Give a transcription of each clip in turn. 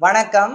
வணக்கம்.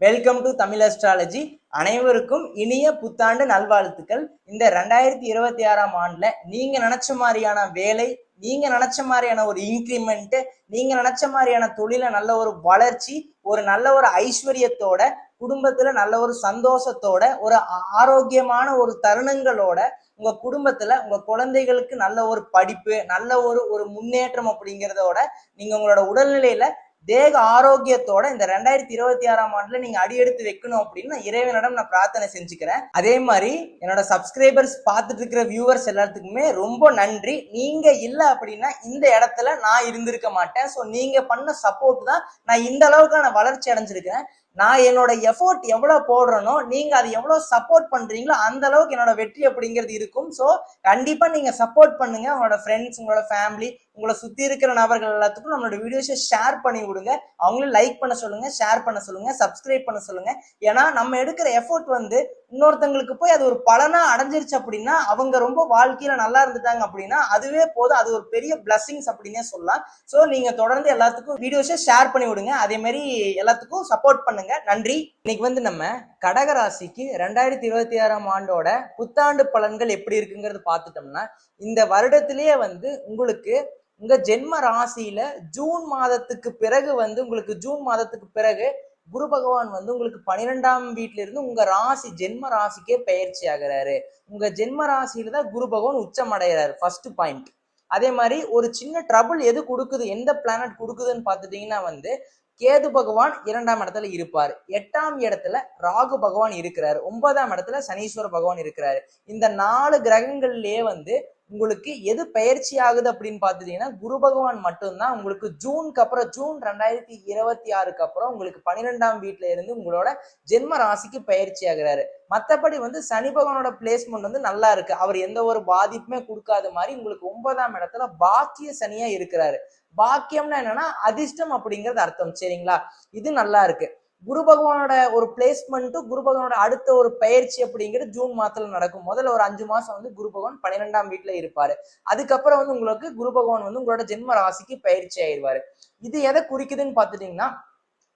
Welcome to Tamil astrology அனைவருக்கும் இனிய புத்தாண்டு நல்வாழ்த்துக்கள். இந்த ரெண்டாயிரத்தி இருபத்தி ஆறாம் ஆண்டுல நீங்க நினைச்ச மாதிரியான வேலை நீங்க நினைச்ச மாதிரியான ஒரு இன்க்ரிமெண்ட் நீங்க நினைச்ச மாதிரியான தொழில நல்ல ஒரு வளர்ச்சி ஒரு நல்ல ஒரு ஐஸ்வர்யத்தோட குடும்பத்துல நல்ல ஒரு சந்தோஷத்தோட ஒரு ஆரோக்கியமான ஒரு தருணங்களோட உங்க குடும்பத்துல உங்க குழந்தைகளுக்கு நல்ல ஒரு படிப்பு நல்ல ஒரு ஒரு முன்னேற்றம் அப்படிங்கிறதோட நீங்க உங்களோட உடல்நிலையில தேக ஆரோக்கியத்தோட இந்த ரெண்டாயிரத்தி இருபத்தி ஆறாம் ஆண்டுல நீங்க அடியெடுத்து வைக்கணும் அப்படின்னு நான் இறைவனிடம் நான் பிரார்த்தனை செஞ்சுக்கிறேன். அதே மாதிரி என்னோட சப்ஸ்கிரைபர்ஸ் பார்த்துட்டு இருக்கிற வியூவர்ஸ் எல்லாத்துக்குமே ரொம்ப நன்றி. நீங்க இல்ல அப்படின்னா இந்த இடத்துல நான் இருந்திருக்க மாட்டேன். ஸோ நீங்க பண்ண சப்போர்ட் தான் நான் இந்த அளவுக்கான வளர்ச்சி அடைஞ்சிருக்கிறேன். நான் என்னோட எஃபோர்ட் எவ்வளவு போடுறேனோ நீங்க அது எவ்வளவு சப்போர்ட் பண்றீங்களோ அந்த அளவுக்கு என்னோட வெற்றி அப்படிங்கிறது இருக்கும். ஸோ கண்டிப்பா நீங்க சப்போர்ட் பண்ணுங்க. உங்களோட ஃப்ரெண்ட்ஸ் உங்களோட ஃபேமிலி உங்களை சுத்தி இருக்கிற நபர்கள் எல்லாத்துக்கும் நம்மளோட வீடியோஸை ஷேர் பண்ணி விடுங்க. அவங்களும் லைக் பண்ண சொல்லுங்க ஷேர் பண்ண சொல்லுங்க சப்ஸ்கிரைப் பண்ண சொல்லுங்க. ஏன்னா நம்ம எடுக்கிற எஃபோர்ட் வந்து இன்னொருத்தங்களுக்கு போய் அது ஒரு பலனா அடைஞ்சிருச்சு அப்படின்னா அவங்க ரொம்ப வாழ்க்கையில நல்லா இருந்துட்டாங்க அப்படின்னா அதுவே போதும். அது ஒரு பெரிய பிளஸ்ஸிங்ஸ் அப்படின்னே சொல்லலாம். ஸோ நீங்க தொடர்ந்து எல்லாத்துக்கும் வீடியோஸை ஷேர் பண்ணி விடுங்க. அதே மாதிரி எல்லாத்துக்கும் சப்போர்ட் பண்ணுங்க நன்றி. இன்னைக்கு வந்து நம்ம கடகராசிக்கு ரெண்டாயிரத்தி இருபத்தி ஆறாம் ஆண்டோட புத்தாண்டு பலன்கள் எப்படி இருக்குங்கிறது பார்த்துட்டோம்னா இந்த வருடத்திலேயே வந்து உங்களுக்கு உங்க ஜென்ம ராசியில ஜூன் மாதத்துக்கு பிறகு வந்து உங்களுக்கு ஜூன் மாதத்துக்கு பிறகு குரு பகவான் வந்து உங்களுக்கு பனிரெண்டாம் வீட்ல இருந்து உங்க ராசி ஜென்ம ராசிக்கே பயிற்சி ஆகுறாரு. உங்க ஜென்ம ராசியில தான் குரு பகவான் உச்சம் அடைகிறாரு ஃபர்ஸ்ட் பாயிண்ட் அதே மாதிரி ஒரு சின்ன ட்ரபிள் எது கொடுக்குது எந்த பிளானட் கொடுக்குதுன்னு பார்த்துட்டீங்கன்னா வந்து கேது பகவான் இரண்டாம் இடத்துல இருப்பார். எட்டாம் இடத்துல ராகு பகவான் இருக்கிறாரு. ஒன்பதாம் இடத்துல சனீஸ்வர பகவான் இருக்கிறாரு. இந்த நாலு கிரகங்கள்லயே வந்து உங்களுக்கு எது பயிற்சி ஆகுது அப்படின்னு பார்த்துட்டீங்கன்னா குரு பகவான் மட்டும்தான் உங்களுக்கு ஜூனுக்கு அப்புறம் ஜூன் ரெண்டாயிரத்தி இருபத்தி ஆறுக்கு அப்புறம் உங்களுக்கு பன்னிரெண்டாம் வீட்டுல இருந்து உங்களோட ஜென்ம ராசிக்கு பயிற்சி ஆகுறாரு. மற்றபடி வந்து சனி பகவானோட பிளேஸ்மெண்ட் வந்து நல்லா இருக்கு. அவர் எந்த ஒரு பாதிப்புமே கொடுக்காத மாதிரி உங்களுக்கு ஒன்பதாம் இடத்துல பாக்கிய சனியா இருக்கிறாரு. பாக்கியம்னா என்னன்னா அதிர்ஷ்டம் அப்படிங்கிறது அர்த்தம். சரிங்களா? இது நல்லா இருக்கு. குரு பகவானோட ஒரு பிளேஸ்மெண்ட்டும் குரு பகவானோட அடுத்த ஒரு பயிற்சி அப்படிங்கிறது ஜூன் மாதத்துல நடக்கும். முதல்ல ஒரு அஞ்சு மாசம் வந்து குரு பகவான் பன்னிரெண்டாம் வீட்டுல இருப்பாரு. அதுக்கப்புறம் வந்து உங்களுக்கு குரு பகவான் வந்து உங்களோட ஜென்ம ராசிக்கு பயிற்சி ஆயிடுவாரு. இது எதை குறிக்குதுன்னு பாத்துட்டீங்கன்னா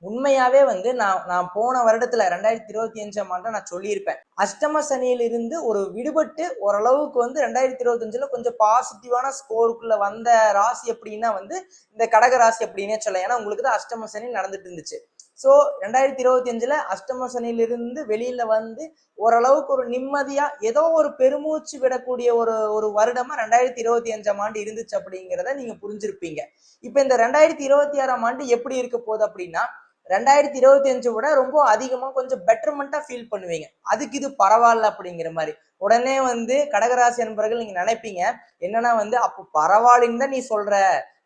உண்மையாவே வந்து நான் நான் போன வருடத்துல ரெண்டாயிரத்தி இருபத்தி அஞ்சாம் ஆண்டு நான் சொல்லியிருப்பேன். அஷ்டம சனியிலிருந்து ஒரு விடுபட்டு ஓரளவுக்கு வந்து ரெண்டாயிரத்தி இருபத்தஞ்சுல கொஞ்சம் பாசிட்டிவான ஸ்கோருக்குள்ள வந்த ராசி அப்படின்னா வந்து இந்த கடக ராசி அப்படின்னே சொல்லலாம். ஏன்னா உங்களுக்கு தான் அஷ்டம சனி நடந்துட்டு இருந்துச்சு. ஸோ ரெண்டாயிரத்தி இருபத்தி அஞ்சுல அஷ்டம சனியிலிருந்து வெளியில வந்து ஓரளவுக்கு ஒரு நிம்மதியா ஏதோ ஒரு பெருமூச்சு விடக்கூடிய ஒரு ஒரு வருடமா ரெண்டாயிரத்தி இருபத்தி அஞ்சாம் ஆண்டு இருந்துச்சு அப்படிங்கிறத நீங்க புரிஞ்சிருப்பீங்க. இப்போ இந்த ரெண்டாயிரத்தி இருபத்தி ஆறாம் ஆண்டு எப்படி இருக்க போகுது அப்படின்னா ரெண்டாயிரத்தி இருபத்தி அஞ்சு விட ரொம்ப அதிகமாக கொஞ்சம் பெட்டர்மெண்ட்டாக ஃபீல் பண்ணுவீங்க. அதுக்கு இது பரவாயில்ல அப்படிங்கிற மாதிரி. உடனே வந்து கடகராசி என்பவர்கள் நீங்கள் நினைப்பீங்க என்னன்னா வந்து அப்போ பரவாயில்லைன்னு தான் நீ சொல்ற.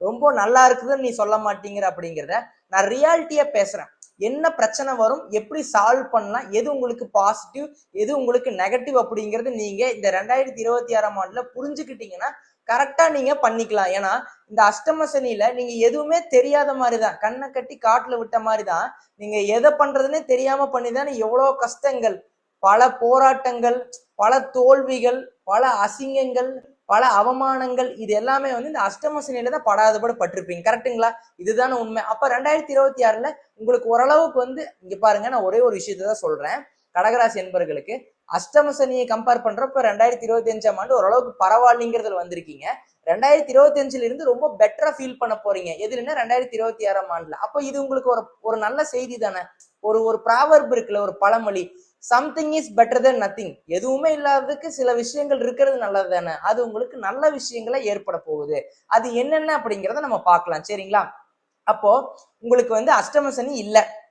ரொம்ப நல்லா இருக்குதுன்னு நீ சொல்ல மாட்டீங்கிற அப்படிங்கிறத நான் ரியாலிட்டியா பேசுகிறேன் என்ன பிரச்சனை வரும் எப்படி சால்வ் பண்ணலாம் எது உங்களுக்கு பாசிட்டிவ் எது உங்களுக்கு நெகட்டிவ் அப்படிங்கிறது நீங்கள் இந்த ரெண்டாயிரத்தி இருபத்தி ஆறாம் ஆண்டில் புரிஞ்சுக்கிட்டீங்கன்னா கரெக்டா நீங்க பண்ணிக்கலாம். ஏன்னா இந்த அஷ்டம சனியில நீங்க எதுவுமே தெரியாத மாதிரி தான் கண்ணை கட்டி காட்டுல விட்ட மாதிரி தான் நீங்க எதை பண்றதுன்னே தெரியாம பண்ணிதான் எவ்வளவு கஷ்டங்கள். பல போராட்டங்கள் பல தோல்விகள் பல அசிங்கங்கள் பல அவமானங்கள் இது எல்லாமே வந்து இந்த அஷ்டம சனியில தான் படாதபட பட்டிருப்பீங்க. கரெக்ட்டுங்களா இதுதான உண்மை. அப்ப ரெண்டாயிரத்தி இருபத்தி ஆறுல உங்களுக்கு ஓரளவுக்கு வந்து இங்க பாருங்க நான் ஒரே ஒரு விஷயத்தை தான் சொல்றேன். கடகராசி என்பர்களுக்கு அஷ்டம சனியை கம்பேர் பண்றப்ப ரெண்டாயிரத்தி இருபத்தி அஞ்சாம் ஆண்டு ஓரளவுக்கு பரவாயில்லைங்கிறதுல வந்திருக்கீங்க. ரெண்டாயிரத்தி இருபத்தி அஞ்சுல இருந்து ரொம்ப பெட்டரா ஃபீல் பண்ண போறீங்க. எதுலன்னா ரெண்டாயிரத்தி இருபத்தி ஆறாம் ஆண்டுல. அப்போ இது உங்களுக்கு ஒரு ஒரு நல்ல செய்தி தானே? ஒரு ஒரு ப்ராவர்ப் இருக்குல்ல ஒரு பழமொழி. Something is better than nothing எதுவுமே இல்லாததுக்கு சில விஷயங்கள் இருக்கிறது நல்லது தானே? அது உங்களுக்கு நல்ல விஷயங்களை ஏற்பட போகுது. அது என்னென்ன அப்படிங்கிறத நம்ம பார்க்கலாம். சரிங்களா? அப்போ உங்களுக்கு வந்து அஷ்டம சனி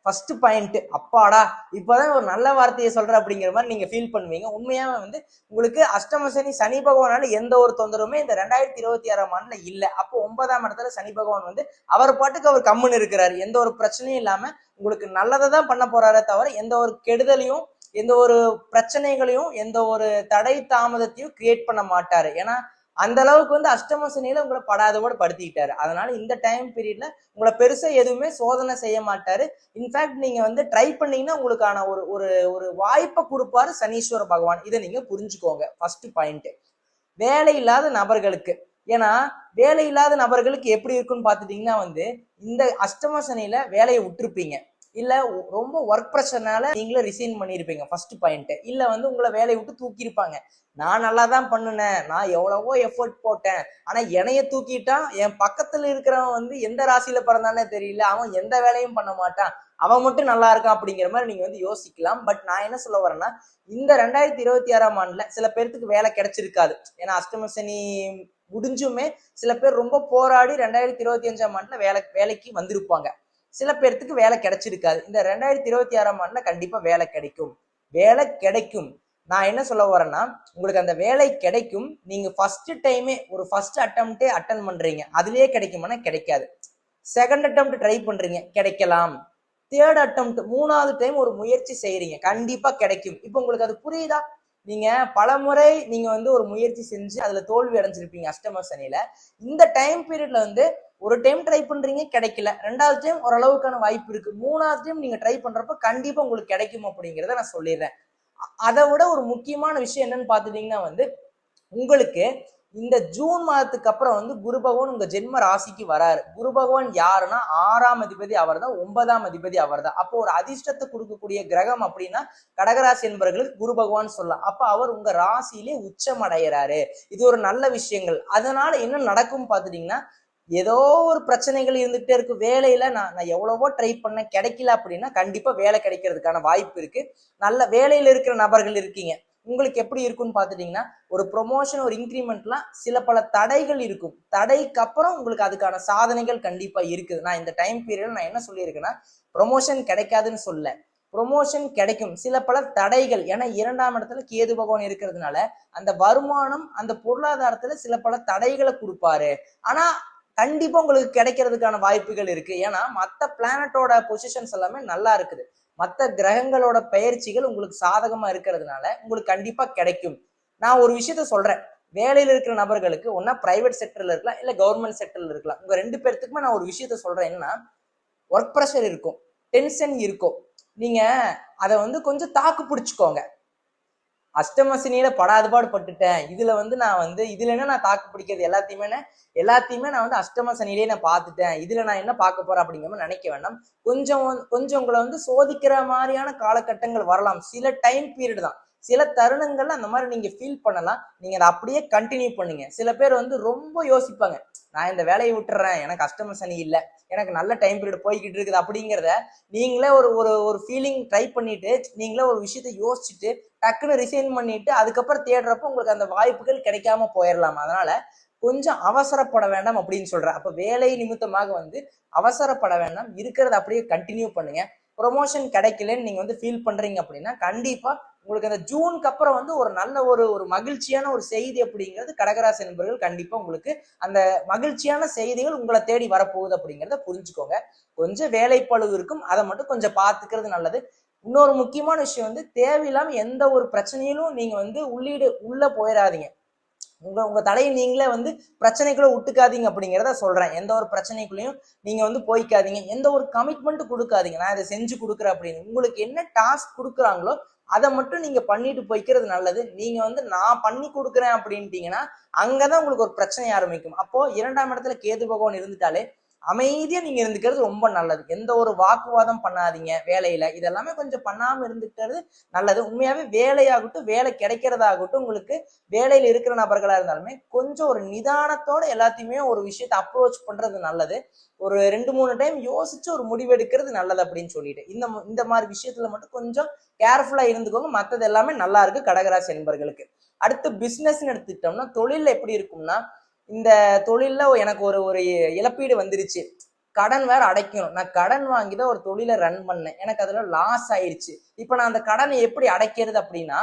ஃபர்ஸ்ட் பாயிண்ட் அப்பாடா இப்போதான் ஒரு நல்ல வார்த்தையை சொல்ற அப்படிங்கிற மாதிரி நீங்க ஃபீல் பண்ணுவீங்க. உண்மையாவே வந்து உங்களுக்கு அஷ்டம சனி சனி பகவானால எந்த ஒரு தொந்தரவுமே இந்த ரெண்டாயிரத்தி இருபத்தி ஆறாம் ஆண்டுல இல்லை. அப்போ ஒன்பதாம் இடத்துல சனி பகவான் வந்து அவர் பாட்டுக்கு அவர் கம்முன்னு இருக்கிறாரு. எந்த ஒரு பிரச்சனையும் இல்லாம உங்களுக்கு நல்லதை தான் பண்ண போறாரே தவிர எந்த ஒரு கெடுதலையும் எந்த ஒரு பிரச்சனைகளையும் எந்த ஒரு தடை தாமதத்தையும் கிரியேட் பண்ண மாட்டாரு. ஏன்னா அந்த அளவுக்கு வந்து அஷ்டம சனியில உங்களை படாதவோட படுத்திக்கிட்டாரு. அதனால இந்த டைம் பீரியட்ல உங்களை பெருசா எதுவுமே சோதனை செய்ய மாட்டாரு. இன்ஃபேக்ட் நீங்க வந்து ட்ரை பண்ணீங்கன்னா உங்களுக்கான ஒரு ஒரு ஒரு வாய்ப்பை கொடுப்பாரு சனீஸ்வர பகவான். இதை நீங்க புரிஞ்சுக்கோங்க. ஃபர்ஸ்ட் பாயிண்ட் வேலை இல்லாத நபர்களுக்கு. ஏன்னா வேலை இல்லாத நபர்களுக்கு எப்படி இருக்குன்னு பார்த்துட்டீங்கன்னா வந்து இந்த அஷ்டம சனியில வேலையை விட்டுருப்பீங்க. இல்ல ஒ- ரொம்ப ஒர்க் ப்ரெஷர்னால நீங்களே ரிசைன் பண்ணியிருப்பீங்க ஃபர்ஸ்ட் பாயிண்ட் இல்ல வந்து உங்களை வேலையை விட்டு தூக்கியிருப்பாங்க. நான் நல்லா தான் பண்ணுனேன். நான் எவ்வளவோ எஃபர்ட் போட்டேன். ஆனா என்னைய தூக்கிட்டான். என் பக்கத்துல இருக்கிறவன் வந்து எந்த ராசியில பிறந்தானே தெரியல. அவன் எந்த வேலையும் பண்ண மாட்டான். அவன் மட்டும் நல்லா இருக்கான் அப்படிங்கிற மாதிரி நீங்க வந்து யோசிக்கலாம். பட் நான் என்ன சொல்ல வரேன்னா இந்த ரெண்டாயிரத்தி இருபத்தி ஆறாம் ஆண்டுல சில பேர்த்துக்கு வேலை கிடைச்சிருக்காது. ஏன்னா அஷ்டம சனி முடிஞ்சுமே சில பேர் ரொம்ப போராடி ரெண்டாயிரத்தி இருபத்தி அஞ்சாம் ஆண்டுல வேலை வேலைக்கு வந்திருப்பாங்க. சில பேர்த்துக்கு வேலை கிடைச்சிருக்காது. இந்த ரெண்டாயிரத்தி இருபத்தி ஆறாம் ஆண்டுல கண்டிப்பா வேலை கிடைக்கும். வேலை கிடைக்கும். நான் என்ன சொல்ல வரேன்னா உங்களுக்கு அந்த வேலை கிடைக்கும். நீங்க ஃபர்ஸ்ட் டைமே ஒரு ஃபர்ஸ்ட் அட்டம்ப்டே அட்டன் பண்றீங்க. அதுலயே கிடைக்குமானா கிடைக்காது. செகண்ட் அட்டம்ப்ட் ட்ரை பண்றீங்க கிடைக்கலாம். தேர்ட் அட்டம்ப்ட் மூணாவது டைம் ஒரு முயற்சி செய்யறீங்க கண்டிப்பா கிடைக்கும். இப்போ உங்களுக்கு அது புரியுதா? நீங்க பலமுறை நீங்க வந்து ஒரு முயற்சி செஞ்சு அதுல தோல்வி அடைஞ்சிருப்பீங்க அஷ்டம சனியில. இந்த டைம் பீரியட்ல வந்து ஒரு டைம் ட்ரை பண்றீங்க கிடைக்கல. ரெண்டாவது டைம் ஓரளவுக்கான வாய்ப்பு இருக்கு. மூணாவது டைம் நீங்க ட்ரை பண்றப்ப கண்டிப்பா உங்களுக்கு கிடைக்கும் அப்படிங்கிறத நான் சொல்லிடுறேன். அதை விட ஒரு முக்கியமான விஷயம் என்னன்னு பார்த்துட்டீங்கன்னா வந்து உங்களுக்கு இந்த ஜூன் மாதத்துக்கு அப்புறம் வந்து குரு பகவான் உங்க ஜென்ம ராசிக்கு வராரு. குரு பகவான் யாருன்னா ஆறாம் அதிபதி அவர் தான் ஒன்பதாம் அதிபதி அவர் தான் அப்போ ஒரு அதிர்ஷ்டத்தை கொடுக்கக்கூடிய கிரகம் அப்படின்னா கடகராசி என்பவர்களுக்கு குரு பகவான் சொல்லலாம். அப்ப அவர் உங்க ராசியிலே உச்சம் அடைகிறாரு இது ஒரு நல்ல விஷயங்கள். அதனால என்ன நடக்கும் பாத்துட்டீங்கன்னா ஏதோ ஒரு பிரச்சனைகள் இருந்துகிட்டே இருக்கு. வேலையில நான் நான் எவ்வளவோ ட்ரை பண்ணேன். கிடைக்கல அப்படின்னா கண்டிப்பா வேலை கிடைக்கிறதுக்கான வாய்ப்பு இருக்கு. நல்ல வேலையில இருக்கிற நபர்கள் இருக்கீங்க. உங்களுக்கு எப்படி இருக்கும்னு பார்த்துட்டீங்கன்னா ஒரு ப்ரொமோஷன் ஒரு இன்க்ரிமெண்ட்லாம் சில பல தடைகள் இருக்கும். தடைக்கு அப்புறம் உங்களுக்கு அதுக்கான சாதனைகள் கண்டிப்பா இருக்குது. நான் இந்த டைம் பீரியட் நான் என்ன சொல்லியிருக்கேன்னா ப்ரொமோஷன் கிடைக்காதுன்னு சொல்ல ப்ரொமோஷன் கிடைக்கும். சில பல தடைகள் ஏன்னா இரண்டாம் இடத்துல கேது பகவான் இருக்கிறதுனால அந்த வருமானம் அந்த பொருளாதாரத்துல சில பல தடைகளை கொடுப்பாரு. ஆனா கண்டிப்பா உங்களுக்கு கிடைக்கிறதுக்கான வாய்ப்புகள் இருக்கு. ஏன்னா மத்த பிளானட்டோட பொசிஷன்ஸ் எல்லாமே நல்லா இருக்குது. மத்த கிரகங்களோட பயிற்சிகள் உங்களுக்கு சாதகமா இருக்கிறதுனால உங்களுக்கு கண்டிப்பா கிடைக்கும். நான் ஒரு விஷயத்த சொல்றேன். வேலையில இருக்கிற நபர்களுக்கு ஒன்னா பிரைவேட் செக்டர்ல இருக்கலாம் இல்ல கவர்மெண்ட் செக்டர்ல இருக்கலாம். உங்க ரெண்டு பேர்த்துக்குமே நான் ஒரு விஷயத்த சொல்றேன். என்னன்னா ஒர்க் ப்ரெஷர் இருக்கும். டென்ஷன் இருக்கும். நீங்க அதை வந்து கொஞ்சம் தாக்கு பிடிச்சுக்கோங்க. அஷ்டமசினியில படாதுபாடு பட்டுட்டேன். இதுல வந்து நான் வந்து இதுல என்ன நான் தாக்கு பிடிக்கிறது? எல்லாத்தையுமே எல்லாத்தையுமே நான் வந்து அஷ்டமசனிலேயே நான் பார்த்துட்டேன். இதுல நான் என்ன பார்க்க போறேன் அப்படிங்கிற மாதிரி நினைக்க வேண்டாம். கொஞ்சம் கொஞ்சம் உங்களை வந்து சோதிக்கிற மாதிரியான காலகட்டங்கள் வரலாம். சில டைம் பீரியட் தான். சில தருணங்கள்ல அந்த மாதிரி நீங்க ஃபீல் பண்ணலாம். நீங்க அதை அப்படியே கண்டினியூ பண்ணுங்க. சில பேர் வந்து ரொம்ப யோசிப்பாங்க. நான் இந்த வேலையை விட்டுறேன். எனக்கு கஸ்டமர்ஸ் சனி இல்லை. எனக்கு நல்ல டைம் பீரியட் போய்கிட்டு இருக்குது அப்படிங்கிறத நீங்களே ஒரு ஒரு ஒரு ஃபீலிங் ட்ரை பண்ணிட்டு நீங்களே ஒரு விஷயத்த யோசிச்சுட்டு டக்குன்னு ரிசைன் பண்ணிட்டு அதுக்கப்புறம் தேடுறப்ப உங்களுக்கு அந்த வாய்ப்புகள் கிடைக்காம போயிடலாம் அதனால கொஞ்சம் அவசரப்பட வேண்டாம் அப்படின்னு சொல்றேன். அப்போ வேலை நிமித்தமாக வந்து அவசரப்பட வேண்டாம். இருக்கிறத அப்படியே கண்டினியூ பண்ணுங்க. ப்ரொமோஷன் கிடைக்கலன்னு நீங்க வந்து ஃபீல் பண்றீங்க அப்படின்னா கண்டிப்பா உங்களுக்கு அந்த ஜூனுக்கு அப்புறம் வந்து ஒரு நல்ல ஒரு ஒரு மகிழ்ச்சியான ஒரு செய்தி அப்படிங்கிறது கடகராசி நண்பர்கள் கண்டிப்பா உங்களுக்கு அந்த மகிழ்ச்சியான செய்திகள் உங்களை தேடி வரப்போகுது அப்படிங்கிறத புரிஞ்சுக்கோங்க. கொஞ்சம் வேலைப்பழுவு இருக்கும். அதை மட்டும் கொஞ்சம் பார்த்துக்கிறது நல்லது. இன்னொரு முக்கியமான விஷயம் வந்து தேவையில்லாம எந்த ஒரு பிரச்சனையிலும் நீங்க வந்து உள்ளீடு உள்ள போயிடாதீங்க உங்க உங்க தலையை நீங்களே வந்து பிரச்சனைக்குள்ள விட்டுக்காதீங்க அப்படிங்கிறத சொல்றேன். எந்த ஒரு பிரச்சனைக்குள்ளேயும் நீங்க வந்து போய்க்காதீங்க. எந்த ஒரு கமிட்மெண்ட் கொடுக்காதீங்க. நான் இதை செஞ்சு கொடுக்குறேன் அப்படின்னு. உங்களுக்கு என்ன டாஸ்க் கொடுக்குறாங்களோ அதை மட்டும் நீங்க பண்ணிட்டு போய்க்கிறது நல்லது. நீங்க வந்து நான் பண்ணி கொடுக்குறேன் அப்படின்ட்டீங்கன்னா அங்கதான் உங்களுக்கு ஒரு பிரச்சனை ஆரம்பிக்கும். அப்போ இரண்டாம் இடத்துல கேது பகவான் இருந்துட்டாலே அமைதியா நீங்க இருந்துக்கிறது ரொம்ப நல்லது. எந்த ஒரு வாக்குவாதம் பண்ணாதீங்க வேலையில. இதெல்லாமே கொஞ்சம் பண்ணாம இருந்துக்கிறது நல்லது. உண்மையாவே வேலையாகட்டும் வேலை கிடைக்கிறதாகட்டும் உங்களுக்கு வேலையில இருக்கிற நபர்களா இருந்தாலுமே கொஞ்சம் ஒரு நிதானத்தோட எல்லாத்தையுமே ஒரு விஷயத்தை அப்ரோச் பண்றது நல்லது. ஒரு ரெண்டு மூணு டைம் யோசிச்சு ஒரு முடிவெடுக்கிறது நல்லது அப்படின்னு சொல்லிட்டு. இந்த ம- இந்த மாதிரி விஷயத்துல மட்டும் கொஞ்சம் கேர்ஃபுல்லா இருந்துக்கோங்க. மத்தது எல்லாமே நல்லா இருக்கு. கடகராசி என்பர்களுக்கு அடுத்து பிசினஸ்ன்னு எடுத்துக்கிட்டோம்னா தொழில் எப்படி இருக்கும்னா இந்த தொழிலில் எனக்கு ஒரு ஒரு இழப்பீடு வந்துருச்சு. கடன் வேற அடைக்கணும். நான் கடன் வாங்கி தான் ஒரு தொழிலை ரன் பண்ணேன். எனக்கு அதில் லாஸ் ஆயிடுச்சு இப்போ நான் அந்த கடனை எப்படி அடைக்கிறது அப்படின்னா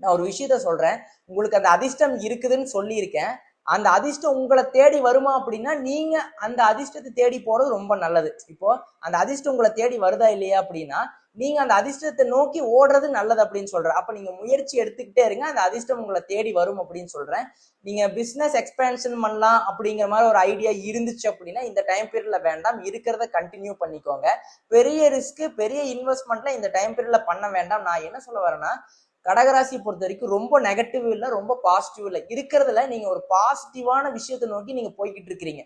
நான் ஒரு விஷயத்த சொல்கிறேன் உங்களுக்கு அந்த அதிர்ஷ்டம் இருக்குதுன்னு சொல்லியிருக்கேன். அந்த அதிர்ஷ்டம் உங்களை தேடி வருமா அப்படின்னா நீங்க அந்த அதிர்ஷ்டத்தை தேடி போறது ரொம்ப நல்லது. இப்போ அந்த அதிர்ஷ்டம் உங்களை தேடி வருதா இல்லையா அப்படின்னா நீங்க அந்த அதிர்ஷ்டத்தை நோக்கி ஓடுறது நல்லது அப்படின்னு சொல்றேன். அப்ப நீங்க முயற்சி எடுத்துக்கிட்டே இருங்க. அந்த அதிர்ஷ்டம் உங்களை தேடி வரும் அப்படின்னு சொல்றேன். நீங்க பிசினஸ் எக்ஸ்பேன்ஷன் பண்ணலாம் அப்படிங்கிற மாதிரி ஒரு ஐடியா இருந்துச்சு அப்படின்னா இந்த டைம் பீரியட்ல வேண்டாம். இருக்கிறத கண்டினியூ பண்ணிக்கோங்க. பெரிய ரிஸ்க் பெரிய இன்வெஸ்ட்மெண்ட்ல இந்த டைம் பீரியட்ல பண்ண வேண்டாம். நான் என்ன சொல்ல வரேன்னா கடகராசி பொறுத்த வரைக்கும் ரொம்ப நெகட்டிவ் இல்லை ரொம்ப பாசிட்டிவ் இல்லை. இருக்கிறதுல நீங்க ஒரு பாசிட்டிவான விஷயத்தை நோக்கி நீங்க போய்கிட்டு இருக்கிறீங்க.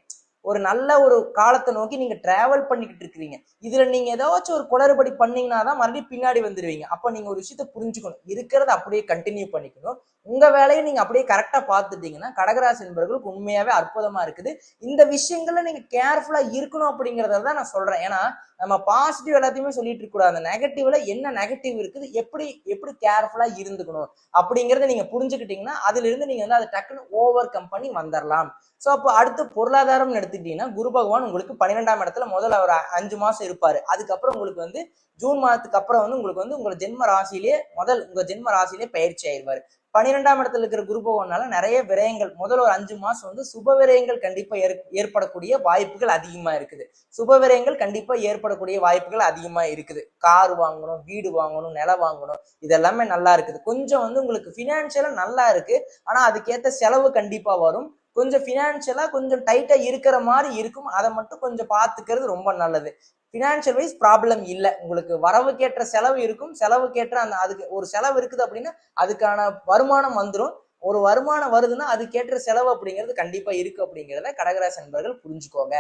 ஒரு நல்ல ஒரு காலத்தை நோக்கி நீங்க டிராவல் பண்ணிக்கிட்டு இருக்கிறீங்க. இதுல நீங்க ஏதாச்சும் ஒரு குளறுபடி பண்ணீங்கன்னா தான் மறுபடியும் பின்னாடி வந்துருவீங்க. அப்ப நீங்க ஒரு விஷயத்த புரிஞ்சுக்கணும். இருக்கிறத அப்படியே கண்டினியூ பண்ணிக்கணும். உங்க வேலையை நீங்க அப்படியே கரெக்டா பார்த்துட்டீங்கன்னா கடகராசி என்பவர்களுக்கு உண்மையாவே அற்புதமா இருக்குது. இந்த விஷயங்கள்ல நீங்க கேர்ஃபுல்லா இருக்கணும் அப்படிங்கறத தான் நான் சொல்றேன். ஏன்னா நம்ம பாசிட்டிவ் எல்லாத்தையுமே சொல்லிட்டு இருக்கக்கூடாது அந்த நெகட்டிவ்ல என்ன நெகட்டிவ் இருக்குது எப்படி எப்படி கேர்ஃபுல்லா இருந்துக்கணும் அப்படிங்கறத நீங்க புரிஞ்சுக்கிட்டீங்கன்னா அதுல இருந்து நீங்க வந்து அதை டக்குன்னு ஓவர் கம் பண்ணி வந்துடலாம் ஸோ அப்போ அடுத்து பொருளாதாரம்னு எடுத்துக்கிட்டீங்கன்னா குரு பகவான் உங்களுக்கு பன்னிரெண்டாம் இடத்துல முதல்ல ஒரு அஞ்சு மாசம் இருப்பாரு. அதுக்கப்புறம் உங்களுக்கு வந்து ஜூன் மாதத்துக்கு அப்புறம் வந்து உங்களுக்கு வந்து உங்களோட ஜென்ம ராசியிலேயே முதல் உங்க ஜென்ம ராசியிலே பயிற்சி ஆயிடுவாரு பன்னிரெண்டாம் இடத்துல இருக்கிற குரு பகவானால நிறைய விரயங்கள் முதல் ஒரு அஞ்சு மாசம் வந்து சுப விரயங்கள் கண்டிப்பா ஏற் ஏற்படக்கூடிய வாய்ப்புகள் அதிகமா இருக்குது. சுப விரயங்கள் கண்டிப்பா ஏற்படக்கூடிய வாய்ப்புகள் அதிகமா இருக்குது. கார் வாங்கணும் வீடு வாங்கணும் நிலம் வாங்கணும் இதெல்லாமே நல்லா இருக்குது. கொஞ்சம் வந்து உங்களுக்கு ஃபினான்ஷியலா நல்லா இருக்கு. ஆனா அதுக்கேற்ற செலவு கண்டிப்பா வரும். கொஞ்சம் ஃபினான்ஷியலாக கொஞ்சம் டைட்டாக இருக்கிற மாதிரி இருக்கும். அதை மட்டும் கொஞ்சம் பார்த்துக்கிறது ரொம்ப நல்லது. ஃபினான்ஷியல் வைஸ் ப்ராப்ளம் இல்லை. உங்களுக்கு வரவுக்கேற்ற செலவு இருக்கும். செலவுக்கேற்ற அந்த அதுக்கு ஒரு செலவு இருக்குது அப்படின்னா அதுக்கான வருமானம் வந்துடும் ஒரு வருமானம் வருதுன்னா அதுக்கேற்ற செலவு அப்படிங்கிறது கண்டிப்பாக இருக்குது அப்படிங்கிறத கடகராசி நண்பர்கள் புரிஞ்சுக்கோங்க.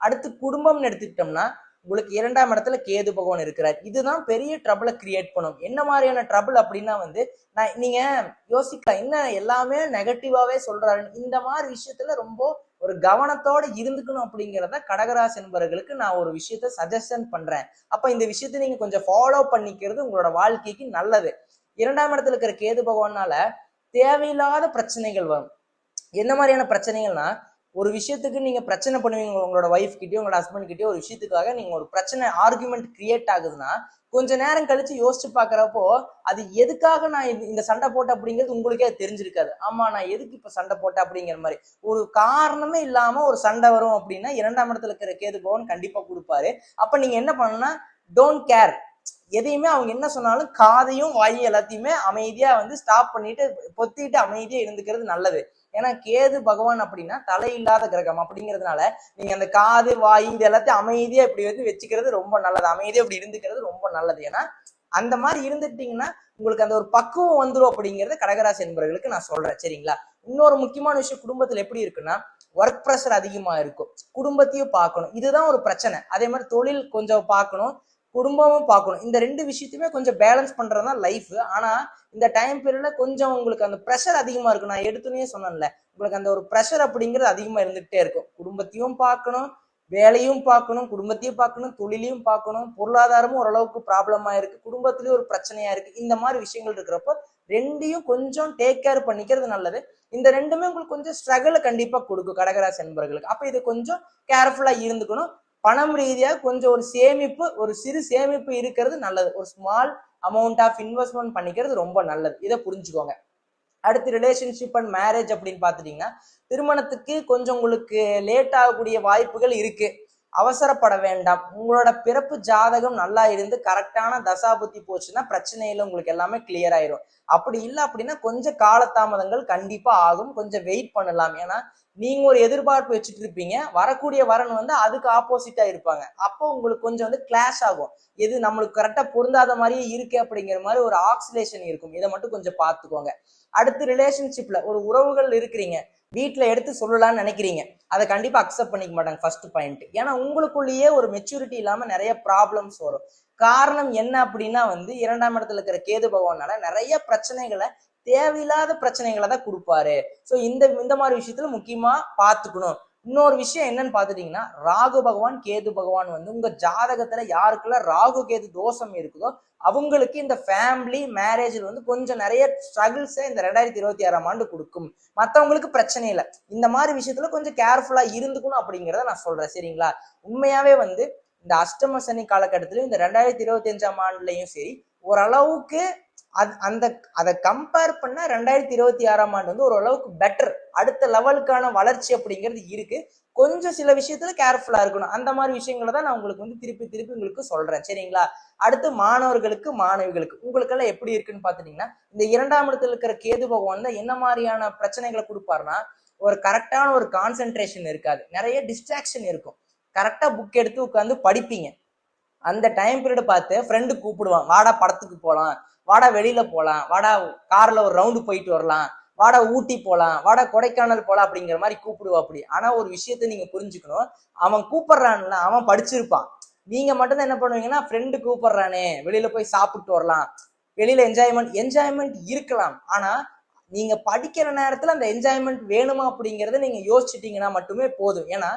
அடுத்து குடும்பம்னு எடுத்துக்கிட்டோம்னா உங்களுக்கு இரண்டாம் இடத்துல கேது பகவான் இருக்கிறார். இதுதான் பெரிய ட்ரபிளை கிரியேட் பண்ணும். என்ன மாதிரியான ட்ரபிள் அப்படின்னா வந்து நான் நீங்க யோசிக்கலாம் என்ன எல்லாமே நெகட்டிவாவே சொல்றாருன்னு இந்த மாதிரி விஷயத்துல ரொம்ப ஒரு கவனத்தோட இருந்துக்கணும் அப்படிங்கிறத கடகராசி என்பவர்களுக்கு நான் ஒரு விஷயத்த சஜஷன் பண்றேன். அப்ப இந்த விஷயத்த நீங்க கொஞ்சம் ஃபாலோ பண்ணிக்கிறது உங்களோட வாழ்க்கைக்கு நல்லது. இரண்டாம் இடத்துல இருக்கிற கேது பகவானால தேவையில்லாத பிரச்சனைகள் வரும். என்ன மாதிரியான பிரச்சனைகள்னா ஒரு விஷயத்துக்கு நீங்க பிரச்சனை பண்ணுவீங்க உங்களோட ஒய்ஃப் கிட்டயோ உங்களோட ஹஸ்பண்ட் கிட்டயோ ஒரு விஷயத்துக்காக நீங்க ஒரு பிரச்சனை ஆர்குமெண்ட் கிரியேட் ஆகுதுன்னா கொஞ்ச நேரம் கழிச்சு யோசிச்சு பாக்குறப்போ அது எதுக்காக நான் இந்த சண்டை போட்டேன் அப்படிங்கிறது உங்களுக்கே அது தெரிஞ்சிருக்காது. ஆமா நான் எதுக்கு இப்ப சண்டை போட்டேன் அப்படிங்கிற மாதிரி. ஒரு காரணமே இல்லாம ஒரு சண்டை வரும் அப்படின்னா இரண்டாம் இடத்துல இருக்கிற கேது பவன் கண்டிப்பா கொடுப்பாரு. அப்ப நீங்க என்ன பண்ணணும்னா டோன்ட் கேர் எதையுமே அவங்க என்ன சொன்னாலும் காதையும் வாயும் எல்லாத்தையுமே அமைதியா வந்து ஸ்டாப் பண்ணிட்டு பொத்திட்டு அமைதியா இருந்துக்கிறது நல்லது. ஏன்னா கேது பகவான் அப்படின்னா தலையில்லாத கிரகம் அப்படிங்கிறதுனால நீங்க அந்த காது வாய் இது எல்லாத்தையும் அமைதியா இப்படி வந்து வச்சுக்கிறது ரொம்ப நல்லது. அமைதியா இப்படி இருந்துக்கிறது ரொம்ப நல்லது. ஏன்னா அந்த மாதிரி இருந்துட்டீங்கன்னா உங்களுக்கு அந்த ஒரு பக்குவம் வந்துடும் அப்படிங்கிறது கடகராசி என்பவர்களுக்கு நான் சொல்றேன். சரிங்களா? இன்னொரு முக்கியமான விஷயம் குடும்பத்துல எப்படி இருக்குன்னா ஒர்க் ப்ரெஷர் அதிகமா இருக்கும். குடும்பத்தையும் பார்க்கணும். இதுதான் ஒரு பிரச்சனை. அதே மாதிரி தொழில் கொஞ்சம் பார்க்கணும். குடும்பமும் பார்க்கணும். இந்த ரெண்டு விஷயத்தையுமே கொஞ்சம் பேலன்ஸ் பண்றது தான் லைஃப் ஆனா இந்த டைம் பீரியட்ல கொஞ்சம் உங்களுக்கு அந்த ப்ரெஷர் அதிகமா இருக்கும். நான் எடுத்துனே சொன்னேன்ல உங்களுக்கு அந்த ஒரு ப்ரெஷர் அப்படிங்கிறது அதிகமா இருந்துகிட்டே இருக்கும். குடும்பத்தையும் பார்க்கணும் வேலையும் பார்க்கணும் குடும்பத்தையும் பார்க்கணும் தொழிலையும் பார்க்கணும். பொருளாதாரமும் ஓரளவுக்கு ப்ராப்ளமா இருக்கு. குடும்பத்திலயும் ஒரு பிரச்சனையா இருக்கு. இந்த மாதிரி விஷயங்கள் இருக்கிறப்போ ரெண்டையும் கொஞ்சம் டேக் கேர் பண்ணிக்கிறது நல்லது. இந்த ரெண்டுமே உங்களுக்கு கொஞ்சம் ஸ்ட்ரகிளை கண்டிப்பா கொடுக்கும். கடகராசி நண்பர்களுக்கு அப்ப இது கொஞ்சம் கேர்ஃபுல்லா இருந்துக்கணும். பணம் ரீதியாக கொஞ்சம் ஒரு சேமிப்பு ஒரு சிறு சேமிப்பு இருக்கிறது நல்லது. ஒரு ஸ்மால் அமௌண்ட் ஆஃப் இன்வெஸ்ட்மெண்ட் பண்ணிக்கிறது ரொம்ப நல்லது. இதை புரிஞ்சுக்கோங்க. அடுத்து ரிலேஷன்ஷிப் அண்ட் மேரேஜ் அப்படின்னு பார்த்துட்டீங்கன்னா திருமணத்துக்கு கொஞ்சம் உங்களுக்கு லேட் ஆகக்கூடிய வாய்ப்புகள் இருக்குது அவசரப்பட வேண்டாம். உங்களோட பிறப்பு ஜாதகம் நல்லா இருந்து கரெக்டான தசாபுத்தி போச்சுன்னா பிரச்சனையில உங்களுக்கு எல்லாமே கிளியர் ஆயிரும். அப்படி இல்லை அப்படின்னா கொஞ்சம் காலதாமதங்கள் கண்டிப்பா ஆகும். கொஞ்சம் வெயிட் பண்ணலாம். ஏன்னா நீங்க ஒரு எதிர்பார்ப்பு வச்சுட்டு இருப்பீங்க. வரக்கூடிய வரன் வந்து அதுக்கு ஆப்போசிட்டா இருப்பாங்க. அப்போ உங்களுக்கு கொஞ்சம் வந்து கிளாஷ் ஆகும். எது நம்மளுக்கு கரெக்டா பொருந்தாத மாதிரியே இருக்கு அப்படிங்கிற மாதிரி ஒரு ஆக்சிலேஷன் இருக்கும். இதை மட்டும் கொஞ்சம் பார்த்துக்கோங்க. அடுத்து ரிலேஷன்ஷிப்ல ஒரு உறவுகள் இருக்கிறீங்க. வீட்டில் எடுத்து சொல்லலாம்னு நினைக்கிறீங்க. அதை கண்டிப்பாக அக்செப்ட் பண்ணிக்க மாட்டாங்க ஃபர்ஸ்ட் பாயிண்ட் ஏன்னா உங்களுக்குள்ளேயே ஒரு மெச்சூரிட்டி இல்லாமல் நிறைய ப்ராப்ளம்ஸ் வரும். காரணம் என்ன அப்படின்னா வந்து இரண்டாம் இடத்துல இருக்கிற கேது பகவானால நிறைய பிரச்சனைகளை தேவையில்லாத பிரச்சனைகளை தான் கொடுப்பாரு. ஸோ இந்த இந்த மாதிரி விஷயத்துல முக்கியமா பார்த்துக்கணும். இன்னொரு விஷயம் என்னன்னு பார்த்துட்டீங்கன்னா ராகு பகவான் கேது பகவான் வந்து உங்க ஜாதகத்துல யாருக்குள்ள ராகு கேது தோஷம் இருக்குதோ அவங்களுக்கு இந்த ஃபேமிலி மேரேஜில் வந்து கொஞ்சம் நிறைய ஸ்ட்ரகிள்ஸை இந்த ரெண்டாயிரத்தி இருபத்தி ஆறாம் ஆண்டு கொடுக்கும். மற்றவங்களுக்கு பிரச்சனை இல்லை. இந்த மாதிரி விஷயத்துல கொஞ்சம் கேர்ஃபுல்லாக இருந்துக்கணும் அப்படிங்கிறத நான் சொல்றேன். சரிங்களா? உண்மையாவே வந்து இந்த அஷ்டம சனி காலகட்டத்திலையும் இந்த ரெண்டாயிரத்தி இருபத்தி அஞ்சாம் ஆண்டுலையும் சரி ஓரளவுக்கு அது அந்த அதை கம்பேர் பண்ணால் ரெண்டாயிரத்தி இருபத்தி ஆறாம் ஆண்டு வந்து ஓரளவுக்கு பெட்டர் அடுத்த லெவலுக்கான வளர்ச்சி அப்படிங்கிறது இருக்கு. கொஞ்சம் சில விஷயத்துல கேர்ஃபுல்லா இருக்கணும். அந்த மாதிரி விஷயங்களை தான் நான் உங்களுக்கு வந்து திருப்பி திருப்பி உங்களுக்கு சொல்றேன். சரிங்களா? அடுத்து மாணவர்களுக்கு மாணவிகளுக்கு. உங்களுக்கெல்லாம் எப்படி இருக்குன்னு பாத்துட்டீங்கன்னா இந்த இரண்டாம் இடத்துல இருக்கிற கேது பகவான் தான் என்ன மாதிரியான பிரச்சனைகளை கொடுப்பாருன்னா ஒரு கரெக்டான ஒரு கான்சென்ட்ரேஷன் இருக்காது. நிறைய டிஸ்ட்ராக்ஷன் இருக்கும். கரெக்டா புக் எடுத்து உட்காந்து படிப்பீங்க. அந்த டைம் பீரியட் பார்த்து ஃப்ரெண்டு கூப்பிடுவான். வாடா படத்துக்கு போகலாம் வாடா வெளியில போகலாம் வாடா கார்ல ஒரு ரவுண்டு போயிட்டு வரலாம். வாடா ஊட்டி போகலாம் வாடா கொடைக்கானல் போகலாம் அப்படிங்கிற மாதிரி கூப்பிடுவா அப்படி. ஆனால் ஒரு விஷயத்த நீங்கள் புரிஞ்சுக்கணும். அவன் கூப்பிடுறான்ல அவன் படிச்சிருப்பான். நீங்கள் மட்டும்தான் என்ன பண்ணுவீங்கன்னா ஃப்ரெண்டு கூப்பிடுறானே வெளியில் போய் சாப்பிட்டு வரலாம். வெளியில் என்ஜாய்மெண்ட் என்ஜாய்மெண்ட் இருக்கலாம். ஆனால் நீங்க படிக்கிற நேரத்துல அந்த என்ஜாய்மெண்ட் வேணுமா அப்படிங்கறத நீங்க யோசிச்சிட்டீங்கன்னா மட்டுமே போதும். ஏன்னா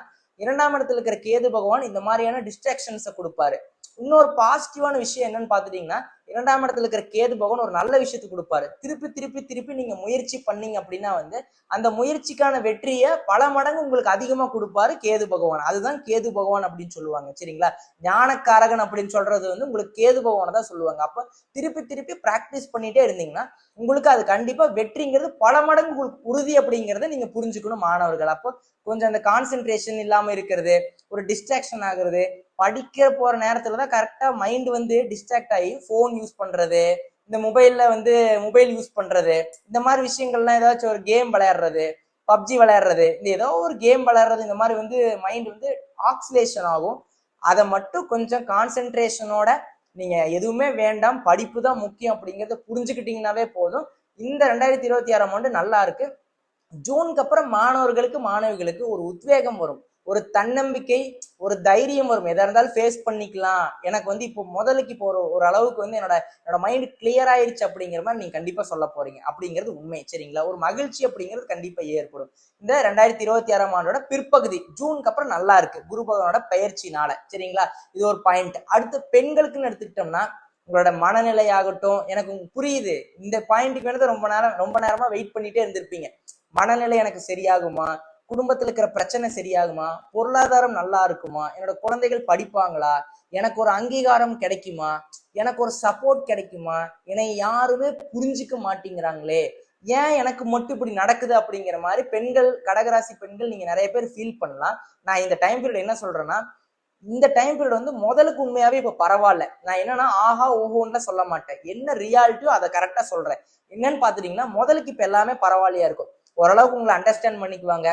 இரண்டாம் இடத்துல இருக்கிற கேது பகவான் இந்த மாதிரியான டிஸ்ட்ராக்ஷன்ஸை கொடுப்பாரு. இன்னொரு பாசிட்டிவான விஷயம் என்னன்னு பாத்துட்டீங்கன்னா இரண்டாம் இடத்துல இருக்கிற கேது பகவான் ஒரு நல்ல விஷயத்தை கொடுப்பாரு. திருப்பி திருப்பி திருப்பி நீங்க முயற்சி பண்ணீங்க அப்படின்னா வந்து அந்த முயற்சிக்கான வெற்றியை பல மடங்கு உங்களுக்கு அதிகமா கொடுப்பாரு கேது பகவான். அதுதான் கேது பகவான் அப்படின்னு சொல்லுவாங்க சரிங்களா? ஞானக்காரகன் அப்படின்னு சொல்றது வந்து உங்களுக்கு கேது பகவானை தான் சொல்லுவாங்க. அப்ப திருப்பி திருப்பி பிராக்டிஸ் பண்ணிட்டே இருந்தீங்கன்னா உங்களுக்கு அது கண்டிப்பா வெற்றிங்கிறது பல மடங்கு உங்களுக்கு உறுதி அப்படிங்கிறத நீங்க புரிஞ்சுக்கணும் மாணவர்கள். அப்போ கொஞ்சம் அந்த கான்சென்ட்ரேஷன் இல்லாம இருக்கிறது ஒரு டிஸ்ட்ராக்ஷன் ஆகுறது படிக்க போற நேரத்துல தான் கரெக்டா மைண்ட் வந்து டிஸ்ட்ராக்ட் ஆகி ஃபோன் யூஸ் பண்றது இந்த மொபைல்ல வந்து மொபைல் யூஸ் பண்றது இந்த மாதிரி விஷயங்கள்லாம் ஏதாச்சும் ஒரு கேம் விளையாடுறது பப்ஜி விளையாடுறது இந்த ஏதோ ஒரு கேம் விளையாடுறது இந்த மாதிரி வந்து மைண்ட் வந்து ஆக்சிலேஷன் ஆகும். அதை மட்டும் கொஞ்சம் கான்சென்ட்ரேஷனோட நீங்க எதுவுமே வேண்டாம் படிப்பு தான் முக்கியம் அப்படிங்கறத புரிஞ்சுக்கிட்டீங்கன்னாவே போதும். இந்த ரெண்டாயிரத்தி இருபத்தி ஆறாம் ஆண்டு நல்லா இருக்கு. ஜூனுக்கு அப்புறம் மாணவர்களுக்கு மாணவிகளுக்கு ஒரு உத்வேகம் வரும். ஒரு தன்னம்பிக்கை ஒரு தைரியம் வரும். எதா இருந்தாலும் ஃபேஸ் பண்ணிக்கலாம். எனக்கு வந்து இப்போ முதலுக்கு இப்போ ஒரு ஒரு அளவுக்கு வந்து என்னோட என்னோட மைண்ட் கிளியர் ஆயிடுச்சு அப்படிங்கிற மாதிரி நீங்கள் கண்டிப்பாக சொல்ல போறீங்க. அப்படிங்கிறது உண்மை. சரிங்களா? ஒரு மகிழ்ச்சி அப்படிங்கிறது கண்டிப்பாக ஏற்படும். இந்த ரெண்டாயிரத்தி இருபத்தி ஆறாம் ஆண்டோட பிற்பகுதி ஜூனுக்கு அப்புறம் நல்லா இருக்கு. குரு பகவானோட பயிற்சினால. சரிங்களா? இது ஒரு பாயிண்ட் அடுத்து பெண்களுக்குன்னு எடுத்துக்கிட்டோம்னா உங்களோட மனநிலை ஆகட்டும். எனக்கு புரியுது. இந்த பாயிண்ட்டுக்கு வேணது ரொம்ப நேரம் ரொம்ப நேரமா வெயிட் பண்ணிட்டே இருந்திருப்பீங்க. மனநிலை எனக்கு சரியாகுமா? குடும்பத்தில் இருக்கிற பிரச்சனை சரியாகுமா? பொருளாதாரம் நல்லா இருக்குமா? என்னோட குழந்தைகள் படிப்பாங்களா? எனக்கு ஒரு அங்கீகாரம் கிடைக்குமா? எனக்கு ஒரு சப்போர்ட் கிடைக்குமா? என்னை யாருமே புரிஞ்சுக்க மாட்டேங்கிறாங்களே. ஏன் எனக்கு மட்டும் இப்படி நடக்குது அப்படிங்கிற மாதிரி பெண்கள் கடகராசி பெண்கள் நீங்க நிறைய பேர் ஃபீல் பண்ணலாம். நான் இந்த டைம் பீரியட் என்ன சொல்றேன்னா இந்த டைம் பீரியட் வந்து முதலுக்கு உண்மையாவே இப்ப பரவாயில்ல. நான் என்னன்னா ஆஹா ஓஹோன்னு சொல்ல மாட்டேன். என்ன ரியாலிட்டியோ அதை கரெக்டா சொல்றேன். என்னன்னு பாத்துட்டீங்கன்னா முதலுக்கு இப்ப எல்லாமே பரவாயில்லையா இருக்கும். ஓரளவுக்கு உங்களை அண்டர்ஸ்டாண்ட் பண்ணிக்குவாங்க.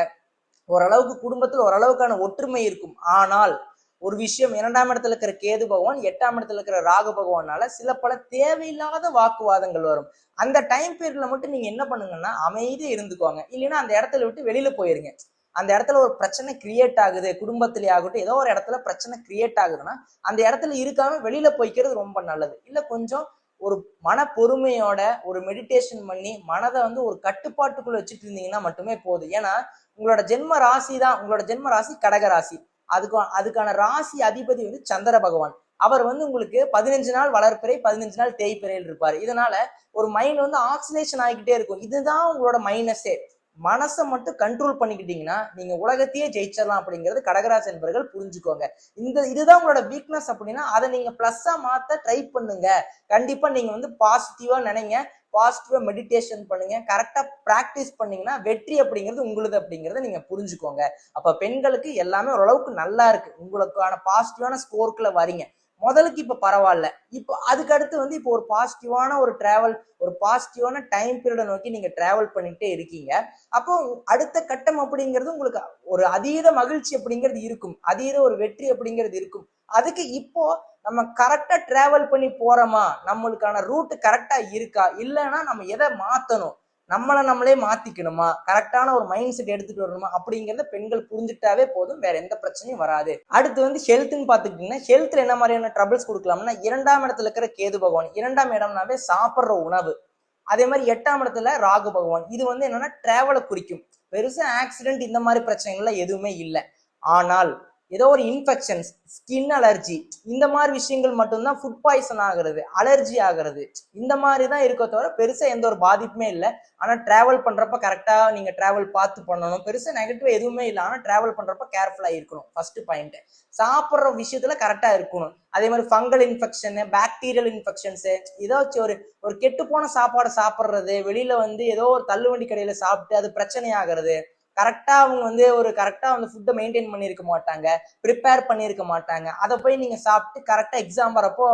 ஓரளவுக்கு குடும்பத்தில் ஓரளவுக்கான ஒற்றுமை இருக்கும். ஆனால் ஒரு விஷயம் இரண்டாம் இடத்துல இருக்கிற கேது பகவான் எட்டாம் இடத்துல இருக்கிற ராகு பகவானால சில பல தேவையில்லாத வாக்குவாதங்கள் வரும். அந்த டைம் பீரியட்ல மட்டும் நீங்க என்ன பண்ணுங்கன்னா அமைதியா இருந்துக்குவாங்க இல்லைன்னா அந்த இடத்துல விட்டு வெளியில போயிருங்க. அந்த இடத்துல ஒரு பிரச்சனை கிரியேட் ஆகுது. குடும்பத்திலே ஆகட்டும் ஏதோ ஒரு இடத்துல பிரச்சனை கிரியேட் ஆகுதுன்னா அந்த இடத்துல இருக்காம வெளியில போய்க்கிறது ரொம்ப நல்லது. இல்ல கொஞ்சம் ஒரு மன பொறுமையோட ஒரு மெடிடேஷன் பண்ணி மனதை வந்து ஒரு கட்டுப்பாட்டுக்குள்ள வச்சுட்டு இருந்தீங்கன்னா மட்டுமே போதும். ஏன்னா உங்களோட ஜென்ம ராசி தான் உங்களோட ஜென்ம ராசி கடக ராசி. அதுக்கு அதுக்கான ராசி அதிபதி வந்து சந்திர பகவான். அவர் வந்து உங்களுக்கு பதினஞ்சு நாள் வளர்ப்பிறை பதினஞ்சு நாள் தேய்ப்பிறையில் இருப்பார். இதனால ஒரு மைண்ட் வந்து ஆக்சிலேஷன் ஆகிக்கிட்டே இருக்கும். இதுதான் உங்களோட மைனஸே மனசை மட்டும் கண்ட்ரோல் பண்ணிக்கிட்டீங்கன்னா நீங்க உலகத்தையே ஜெயிச்சிடலாம் அப்படிங்கிறது கடகராசி என்பர்கள் புரிஞ்சுக்கோங்க. இந்த இதுதான் உங்களோட வீக்னஸ் அப்படின்னா அதை நீங்க பிளஸ்ஸா மாத்த ட்ரை பண்ணுங்க. கண்டிப்பா நீங்க வந்து பாசிட்டிவா நினைங்க. பாசிட்டிவா மெடிடேஷன் பண்ணுங்க. கரெக்டா ப்ராக்டிஸ் பண்ணீங்கன்னா வெற்றி அப்படிங்கிறது உங்களுது அப்படிங்கறத நீங்க புரிஞ்சுக்கோங்க. அப்ப பெண்களுக்கு எல்லாமே ஓரளவுக்கு நல்லா இருக்கு. உங்களுக்கான பாசிட்டிவான ஸ்கோருக்குள்ள வரீங்க. முதலுக்கு இப்ப பரவாயில்ல. இப்போ அதுக்கு அடுத்து வந்து இப்போ ஒரு பாசிட்டிவான ஒரு டிராவல் ஒரு பாசிட்டிவான டைம் பீரியடை நோக்கி நீங்க டிராவல் பண்ணிட்டே இருக்கீங்க. அப்போ அடுத்த கட்டம் அப்படிங்கிறது உங்களுக்கு ஒரு அதீத மகிழ்ச்சி அப்படிங்கிறது இருக்கும். அதீத ஒரு வெற்றி அப்படிங்கிறது இருக்கும். அதுக்கு இப்போ நம்ம கரெக்டாக ட்ராவல் பண்ணி போகிறோமா நம்மளுக்கான ரூட்டு கரெக்டாக இருக்கா? இல்லைன்னா நம்ம எதை மாற்றணும் நம்மளை நம்மளே மாத்திக்கணுமா? கரெக்டான ஒரு மைண்ட் செட் எடுத்துட்டு வரணுமா? அப்படிங்கிறத பெண்கள் புரிஞ்சுட்டாவே போதும். வேற எந்த பிரச்சனையும் வராது. அடுத்து வந்து ஹெல்த்னு பாத்துக்கிட்டீங்கன்னா ஹெல்த்ல என்ன மாதிரியான ட்ரபிள்ஸ் கொடுக்கலாம்னா இரண்டாம் இடத்துல இருக்கிற கேது பகவான் இரண்டாம் இடம்னாவே சாப்பிட்ற உணவு. அதே மாதிரி எட்டாம் இடத்துல ராகு பகவான். இது வந்து என்னன்னா டிராவலை குறிக்கும். பெருசா ஆக்சிடென்ட் இந்த மாதிரி பிரச்சனைகள்லாம் எதுவுமே இல்லை. ஆனால் ஏதோ ஒரு இன்ஃபெக்ஷன்ஸ் ஸ்கின் அலர்ஜி இந்த மாதிரி விஷயங்கள் மட்டும்தான் ஃபுட் பாய்சன் ஆகிறது அலர்ஜி ஆகிறது. இந்த மாதிரி தான் இருக்க தவிர பெருசாக எந்த ஒரு பாதிப்புமே இல்லை. ஆனால் ட்ராவல் பண்ணுறப்ப கரெக்டாக நீங்கள் ட்ராவல் பார்த்து பண்ணணும். பெருசாக நெகட்டிவ் எதுவுமே இல்லை. ஆனால் ட்ராவல் பண்ணுறப்ப கேர்ஃபுல்லாக இருக்கணும். ஃபர்ஸ்ட் பாயிண்ட்டு சாப்பிட்ற விஷயத்தில் கரெக்டாக இருக்கணும். அதே மாதிரி ஃபங்கல் இன்ஃபெக்ஷனு பாக்டீரியல் இன்ஃபெக்ஷன்ஸு ஏதாச்சும் ஒரு ஒரு கெட்டுப்போன சாப்பாடை சாப்பிட்றது வெளியில் வந்து ஏதோ ஒரு தள்ளுவண்டி கடையில் சாப்பிட்டு அது பிரச்சனை ஆகிறது கரெக்டாக அவங்க வந்து ஒரு கரெக்டாக வந்து ஃபுட்டை மெயின்டைன் பண்ணியிருக்க மாட்டாங்க. ப்ரிப்பேர் பண்ணியிருக்க மாட்டாங்க. அதை போய் நீங்கள் சாப்பிட்டு கரெக்டாக எக்ஸாம் வரப்போ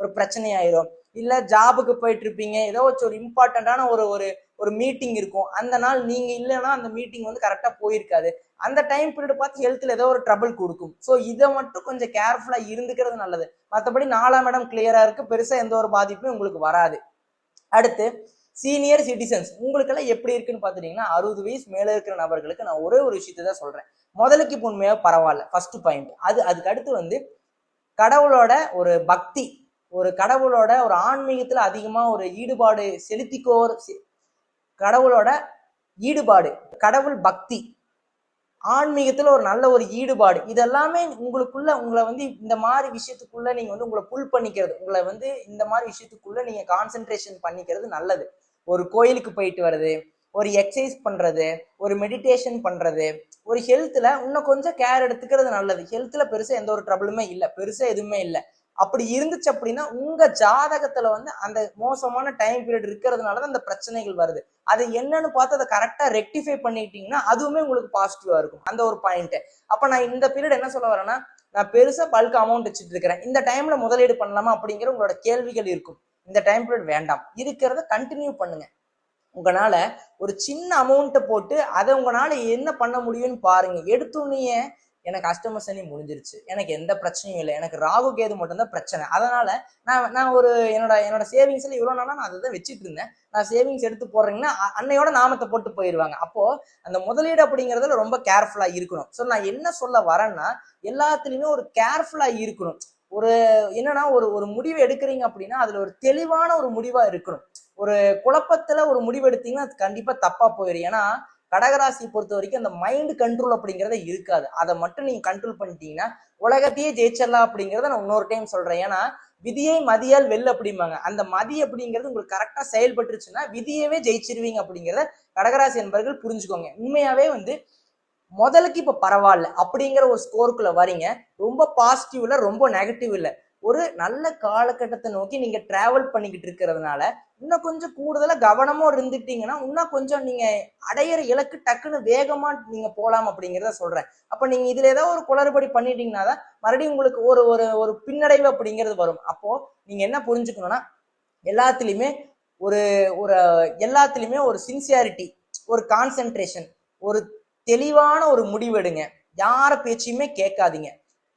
ஒரு பிரச்சனை ஆயிரும் இல்லை ஜாபுக்கு போயிட்டு இருப்பீங்க. ஏதோ ஒரு இம்பார்ட்டண்ட்டான ஒரு ஒரு ஒரு மீட்டிங் இருக்கும். அந்த நாள் நீங்கள் இல்லைன்னா அந்த மீட்டிங் வந்து கரெக்டாக போயிருக்காது. அந்த டைம் பீரியட் பார்த்து ஹெல்த்தில் ஏதோ ஒரு ட்ரபிள் கொடுக்கும். ஸோ இதை மட்டும் கொஞ்சம் கேர்ஃபுல்லாக இருந்துக்கிறது நல்லது. மற்றபடி நாலாம் இடம் கிளியராக இருக்குது பெருசாக எந்த ஒரு பாதிப்பும் உங்களுக்கு வராது. அடுத்து சீனியர் சிட்டிசன்ஸ் உங்களுக்கெல்லாம் எப்படி இருக்குன்னு பார்த்துட்டீங்கன்னா அறுபது வயசு மேலே இருக்கிற நபர்களுக்கு நான் ஒரே ஒரு விஷயத்தை தான் சொல்கிறேன் முதலுக்கு இப்போ உண்மையாக பரவாயில்ல ஃபர்ஸ்ட் பாயிண்ட் அது அதுக்கு அடுத்து வந்து கடவுளோட ஒரு பக்தி ஒரு கடவுளோட ஒரு ஆன்மீகத்தில் அதிகமாக ஒரு ஈடுபாடு செலுத்திக்கோர் கடவுளோட ஈடுபாடு கடவுள் பக்தி ஆன்மீகத்தில் ஒரு நல்ல ஒரு ஈடுபாடு இதெல்லாமே உங்களுக்குள்ள உங்களை வந்து இந்த மாதிரி விஷயத்துக்குள்ள நீங்கள் வந்து உங்களை புல் பண்ணிக்கிறது உங்களை வந்து இந்த மாதிரி விஷயத்துக்குள்ள நீங்கள் கான்சென்ட்ரேஷன் பண்ணிக்கிறது நல்லது. ஒரு கோயிலுக்கு போயிட்டு வர்றது ஒரு எக்ஸசைஸ் பண்ணுறது ஒரு மெடிடேஷன் பண்ணுறது ஒரு ஹெல்த்தில் இன்னும் கொஞ்சம் கேர் எடுத்துக்கிறது நல்லது. ஹெல்த்தில் பெருசாக எந்த ஒரு ட்ரபிளுமே இல்லை. பெருசாக எதுவுமே இல்லை. அப்படி இருந்துச்சு அப்படின்னா உங்கள் ஜாதகத்தில் வந்து அந்த மோசமான டைம் பீரியட் இருக்கிறதுனால தான் அந்த பிரச்சனைகள் வருது. அது என்னன்னு பார்த்து அதை கரெக்டாக ரெக்டிஃபை பண்ணிட்டீங்கன்னா அதுவுமே உங்களுக்கு பாசிட்டிவாக இருக்கும். அந்த ஒரு பாயிண்ட்டு அப்போ நான் இந்த பீரியட் என்ன சொல்ல வரேன்னா நான் பெருசாக பல்க் அமௌண்ட் வச்சுட்டு இருக்கிறேன். இந்த டைமில் முதலீடு பண்ணலாமா அப்படிங்கிற உங்களோட கேள்விகள் இருக்கும். இந்த டைம் பீரியட் வேண்டாம். இருக்கிறத கண்டினியூ பண்ணுங்க. உங்களால ஒரு சின்ன அமௌண்ட்டை போட்டு அதை உங்களால என்ன பண்ண முடியும்னு பாருங்க. எடுத்தோடனே எனக்கு அஷ்டம சனி முடிஞ்சிருச்சு. எனக்கு எந்த பிரச்சனையும் இல்லை. எனக்கு ராகு கேது மட்டும்தான் பிரச்சனை. அதனால நான் நான் ஒரு என்னோட என்னோட சேவிங்ஸ்ல இவ்வளோ நாளா நான் அதை தான் வச்சுட்டு இருந்தேன். நான் சேவிங்ஸ் எடுத்து போடுறீங்கன்னா அன்னையோட நாமத்தை போட்டு போயிடுவாங்க. அப்போ அந்த முதலீடு அப்படிங்கிறதுல ரொம்ப கேர்ஃபுல்லா இருக்கணும். ஸோ நான் என்ன சொல்ல வரேன்னா எல்லாத்துலயுமே ஒரு கேர்ஃபுல்லா இருக்கணும். ஒரு என்னன்னா ஒரு ஒரு முடிவு எடுக்கிறீங்க அப்படின்னா அதுல ஒரு தெளிவான ஒரு முடிவா இருக்கணும். ஒரு குழப்பத்துல ஒரு முடிவு எடுத்தீங்கன்னா அது கண்டிப்பா தப்பா போயிடும் ஏன்னா கடகராசி பொறுத்த வரைக்கும் அந்த மைண்ட் கண்ட்ரோல் அப்படிங்கறத இருக்காது. அதை மட்டும் நீங்க கண்ட்ரோல் பண்ணிட்டீங்கன்னா உலகத்தையே ஜெயிச்சிடலாம் அப்படிங்கறத நான் இன்னொரு டைம் சொல்றேன். ஏன்னா விதியை மதியால் வெல் அப்படிம்பாங்க. அந்த மதி அப்படிங்கிறது உங்களுக்கு கரெக்டா செயல்பட்டுருச்சுன்னா விதியவே ஜெயிச்சிருவீங்க அப்படிங்கிறத கடகராசி என்பர்கள் புரிஞ்சுக்கோங்க. உண்மையாவே வந்து முதலுக்கு இப்போ பரவாயில்ல அப்படிங்கிற ஒரு ஸ்கோருக்குள்ள வரீங்க ரொம்ப பாசிட்டிவ் இல்லை ரொம்ப நெகட்டிவ் இல்லை. ஒரு நல்ல காலகட்டத்தை நோக்கி நீங்க டிராவல் பண்ணிக்கிட்டு இருக்கிறதுனால இன்னும் கொஞ்சம் கூடுதலா கவனமும் இருந்துட்டீங்கன்னா இன்னும் கொஞ்சம் நீங்க அடையிற இலக்கு டக்குன்னு வேகமா நீங்க போலாம் அப்படிங்கிறத சொல்றேன். அப்ப நீங்க இதுல ஏதாவது ஒரு குளறுபடி பண்ணிட்டீங்கன்னா தான் மறுபடியும் உங்களுக்கு ஒரு ஒரு ஒரு பின்னடைவு அப்படிங்கிறது வரும். அப்போ நீங்க என்ன புரிஞ்சுக்கணும்னா எல்லாத்துலயுமே ஒரு ஒரு எல்லாத்துலயுமே ஒரு சின்சியாரிட்டி ஒரு கான்சென்ட்ரேஷன் ஒரு தெளிவான ஒரு முடிவெடுங்க. யார பேச்சையுமே கேட்காதீங்க.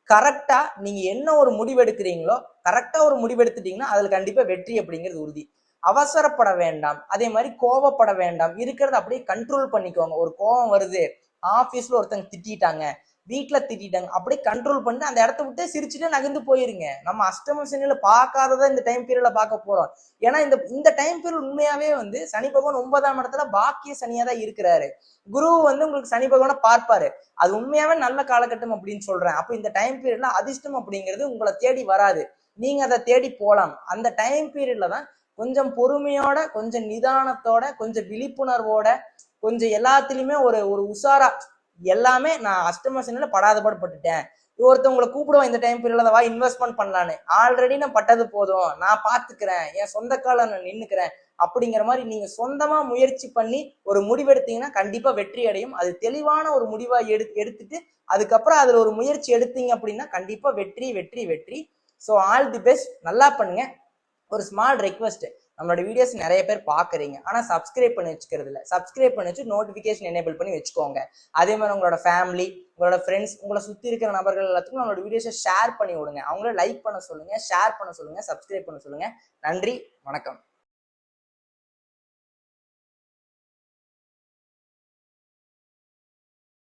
கரெக்டா நீங்க என்ன ஒரு முடிவெடுக்கிறீங்களோ கரெக்டா ஒரு முடிவெடுத்துட்டீங்கன்னா அதுல கண்டிப்பா வெற்றி அப்படிங்கிறது உறுதி. அவசரப்பட வேண்டாம். அதே மாதிரி கோவப்பட வேண்டாம். இருக்கிறத அப்படியே கண்ட்ரோல் பண்ணிக்கோங்க. ஒரு கோவம் வருது. ஆஃபீஸ்ல ஒருத்தங்க திட்டிட்டாங்க. வீட்டில் திட்டிட்டாங்க அப்படியே கண்ட்ரோல் பண்ணி அந்த இடத்த விட்டு சிரிச்சுட்டு நகர்ந்து போயிருங்க. நம்ம அஷ்டம சனியில் பார்க்காததான் இந்த டைம் பீரியடில் பார்க்க போகிறோம் ஏன்னா இந்த இந்த டைம் பீரியட் உண்மையாகவே வந்து சனி பகவான் ஒன்பதாம் இடத்துல பாக்கிய சனியாக தான் இருக்கிறாரு. குரு வந்து உங்களுக்கு சனி பகவானை பார்ப்பாரு. அது உண்மையாவே நல்ல காலகட்டம் அப்படின்னு சொல்கிறேன் அப்போ இந்த டைம் பீரியடில் அதிர்ஷ்டம் அப்படிங்கிறது உங்களை தேடி வராது. நீங்கள் அதை தேடி போகலாம் அந்த டைம் பீரியடில் தான் கொஞ்சம் பொறுமையோட கொஞ்சம் நிதானத்தோட கொஞ்சம் விழிப்புணர்வோட கொஞ்சம் எல்லாத்துலேயுமே ஒரு ஒரு உஷாரா எல்லாமே நான் அஷ்டம சனியில படாத பாடுபட்டுட்டேன் ஒருத்தவங்களை கூப்பிடுவோம் இந்த டைம் பீரியட்ல வா இன்வெஸ்ட்மெண்ட் பண்ணலான்னு. ஆல்ரெடி நான் பட்டது போதும். நான் பாத்துக்கிறேன். என் சொந்த கால நான் நின்னுக்கிறேன். அப்படிங்கிற மாதிரி நீங்க சொந்தமா முயற்சி பண்ணி ஒரு முடிவெடுத்தீங்கன்னா கண்டிப்பா வெற்றி அடையும். அது தெளிவான ஒரு முடிவா எடு எடுத்துட்டு அதுக்கப்புறம் அதுல ஒரு முயற்சி எடுத்தீங்க அப்படின்னா கண்டிப்பா வெற்றி வெற்றி வெற்றி. ஸோ ஆல் தி பெஸ்ட் நல்லா பண்ணுங்க. ஒரு ஸ்மால் ரெக்வஸ்ட் நம்மளோட வீடியோஸ் நிறைய பேர் பார்க்குறீங்க ஆனால் சப்ஸ்கிரைப் பண்ணி வச்சுக்கிறது இல்லை. சப்ஸ்கிரைப் பண்ணி வச்சு நோட்டிஃபிகேஷன் எனேபிள் பண்ணி வச்சுக்கோங்க. அதே மாதிரி உங்களோட ஃபேமிலி உங்களோட ஃப்ரெண்ட்ஸ் உங்களை சுற்றி இருக்கிற நபர்கள் எல்லாத்துக்கும் நம்மளோட வீடியோஸை ஷேர் பண்ணி விடுங்க. அவங்கள லைக் பண்ண சொல்லுங்கள் ஷேர் பண்ண சொல்லுங்கள் சப்ஸ்கிரைப் பண்ண சொல்லுங்கள் நன்றி வணக்கம்.